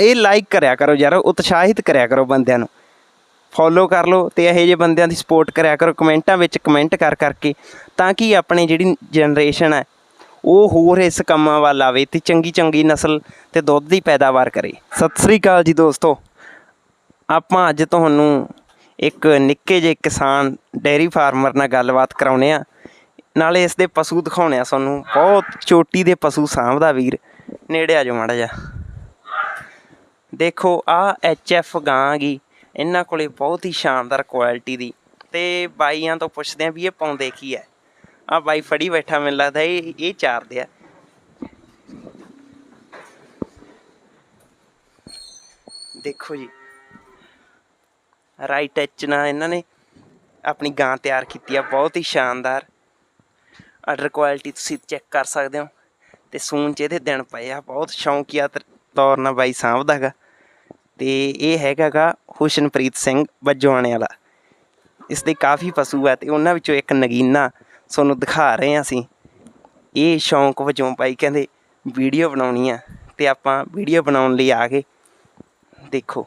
ਇਹ ਲਾਈਕ ਕਰਿਆ ਕਰੋ ਯਾਰ, ਉਤਸ਼ਾਹਿਤ ਕਰਿਆ ਕਰੋ ਬੰਦਿਆਂ ਨੂੰ। ਫੋਲੋ ਕਰ ਲਓ ਤੇ ਇਹੋ ਜਿਹੇ ਬੰਦਿਆਂ ਦੀ ਸਪੋਰਟ ਕਰਿਆ ਕਰੋ, ਕਮੈਂਟਾਂ ਵਿੱਚ ਕਮੈਂਟ ਕਰ ਕਰਕੇ, ਤਾਂ ਕਿ ਆਪਣੀ ਜਿਹੜੀ ਜਨਰੇਸ਼ਨ ਹੈ, ਉਹ ਹੋਰ ਇਸ ਕੰਮਾਂ ਵੱਲ ਆਵੇ ਤੇ ਚੰਗੀ ਚੰਗੀ ਨਸਲ ਤੇ ਦੁੱਧ ਦੀ ਪੈਦਾਵਾਰ ਕਰੇ। ਸਤਿ ਸ੍ਰੀ ਅਕਾਲ ਜੀ ਦੋਸਤੋ। ਆਪਾਂ ਅੱਜ ਤੁਹਾਨੂੰ ਇੱਕ ਨਿੱਕੇ ਜਿਹੇ ਕਿਸਾਨ ਡੇਅਰੀ ਫਾਰਮਰ ਨਾਲ ਗੱਲਬਾਤ ਕਰਾਉਨੇ ਆ। ਨਾਲੇ ਇਸ ਦੇ ਪਸ਼ੂ ਦਿਖਾਉਣੇ ਆ ਤੁਹਾਨੂੰ। ਬਹੁਤ ਚੋਟੀ ਦੇ ਪਸ਼ੂ ਸਾਂਭਦਾ ਵੀਰ। ਨੇੜੇ ਆ ਜਾਓ ਮਾੜਾ ਜਿਹਾ। ਦੇਖੋ, ਆ ਐਫ ਗਾਂ ਗੀ ਇਹਨਾਂ ਕੋਲੇ ਬਹੁਤ ਹੀ ਸ਼ਾਨਦਾਰ ਕੁਆਲਿਟੀ ਦੀ। ਤੇ ਬਾਈਆਂ ਤੋਂ ਪੁੱਛਦੇ ਆ ਵੀ ਇਹ ਪਾਉਂਦੇ ਕੀ ਹੈ ਆ ਬਾਈ ਫੜੀ ਬੈਠਾ ਮੈਨੂੰ ਲੱਗਦਾ ਇਹ ਇਹ ਚਾਰਦੇ ਆ। ਦੇਖੋ ਜੀ। ਰਾਈਟ ਐਚ ਨਾਲ ਇਹਨਾਂ ਨੇ ਆਪਣੀ ਗਾਂ ਤਿਆਰ ਕੀਤੀ ਆ। ਬਹੁਤ ਹੀ ਸ਼ਾਨਦਾਰ। ਆਰਡਰ ਕੁਆਲਿਟੀ ਤੁਸੀਂ ਚੈੱਕ ਕਰ ਸਕਦੇ ਹੋ ਤੇ ਸੂਨ ਚ ਇਹਦੇ ਦਿਨ ਪਏ ਆ। ਬਹੁਤ ਸ਼ੌਂਕੀਆ ਤ- ਤੌਰ ਨਾਲ ਬਾਈ ਸਾਂਭਦਾ ਹੈਗਾ ਤੇ ਇਹ ਹੈਗਾਗਾ ਹੁਸ਼ਨਪ੍ਰੀਤ ਸਿੰਘ ਬੱਜੋਆਣੇ ਵਾਲਾ। ਇਸ ਦੇ ਕਾਫੀ ਪਸ਼ੂ ਆ ਤੇ ਉਹਨਾਂ ਵਿੱਚੋਂ ਇੱਕ ਨਗੀਨਾ ਤੁਹਾਨੂੰ ਦਿਖਾ ਰਹੇ ਹਾਂ ਅਸੀਂ। ਇਹ ਸ਼ੌਂਕ ਵਜੋਂ ਭਾਈ ਕਹਿੰਦੇ ਵੀਡੀਓ ਬਣਾਉਣੀ ਆ ਤੇ ਆਪਾਂ ਵੀਡੀਓ ਬਣਾਉਣ ਲਈ ਆ ਗਏ। ਦੇਖੋ।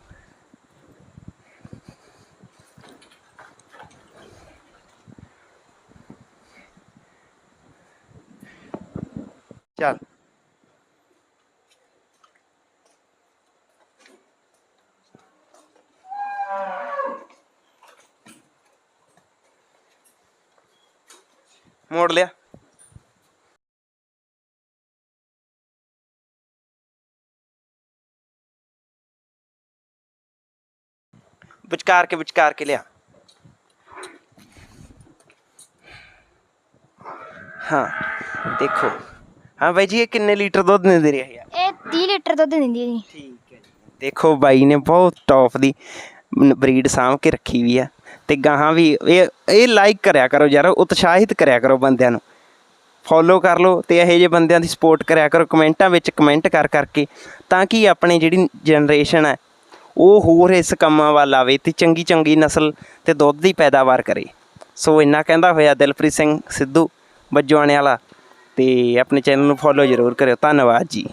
ਚੱਲ। ਮੋੜ ਲਿਆ। ਵਿਚਕਾਰ ਕੇ ਵਿਚਕਾਰ ਕੇ ਲਿਆ। ਹਾਂ ਦੇਖੋ। ਹਾਂ ਬਾਈ ਜੀ ਇਹ ਕਿੰਨੇ ਲੀਟਰ ਦੁੱਧ ਦਿੰਦੇ ਰਹੇ ਆ ਇਹ 30 ਲੀਟਰ ਦੁੱਧ ਦਿੰਦੀ ਹੈ ਜੀ। ਠੀਕ ਹੈ ਦੇਖੋ ਬਾਈ ਨੇ ਬਹੁਤ ਟੌਪ ਦੀ ਬਰੀਡ ਸਾਂਭ ਕੇ ਰੱਖੀ ਵੀ ਆ। ਤੇ ਗਾਹਾਂ ਵੀ ਇਹ ਇਹ ਲਾਈਕ ਕਰਿਆ ਕਰੋ ਯਾਰ, ਉਤਸ਼ਾਹਿਤ ਕਰਿਆ ਕਰੋ ਬੰਦਿਆਂ ਨੂੰ। ਫੋਲੋ ਕਰ ਲਓ ਤੇ ਇਹੋ ਜਿਹੇ ਬੰਦਿਆਂ ਦੀ ਸਪੋਰਟ ਕਰਿਆ ਕਰੋ, ਕਮੈਂਟਾਂ ਵਿੱਚ ਕਮੈਂਟ ਕਰ ਕਰਕੇ, ਤਾਂ ਕਿ ਆਪਣੀ ਜਿਹੜੀ ਜਨਰੇਸ਼ਨ ਹੈ, ਉਹ ਹੋਰ ਇਸ ਕੰਮਾਂ ਵੱਲ ਆਵੇ ਤੇ ਚੰਗੀ ਚੰਗੀ ਨਸਲ ਤੇ ਦੁੱਧ ਦੀ ਪੈਦਾਵਾਰ ਕਰੇ। ਸੋ ਇੰਨਾ ਕਹਿੰਦਾ ਹੋਇਆ ਦਿਲਪ੍ਰੀਤ ਸਿੰਘ ਸਿੱਧੂ ਬੱਜੋਆਣੇ ਵਾਲਾ, ਤੇ ਆਪਣੇ ਚੈਨਲ ਨੂੰ ਫੋਲੋ ਜ਼ਰੂਰ ਕਰਿਓ। ਧੰਨਵਾਦ ਜੀ।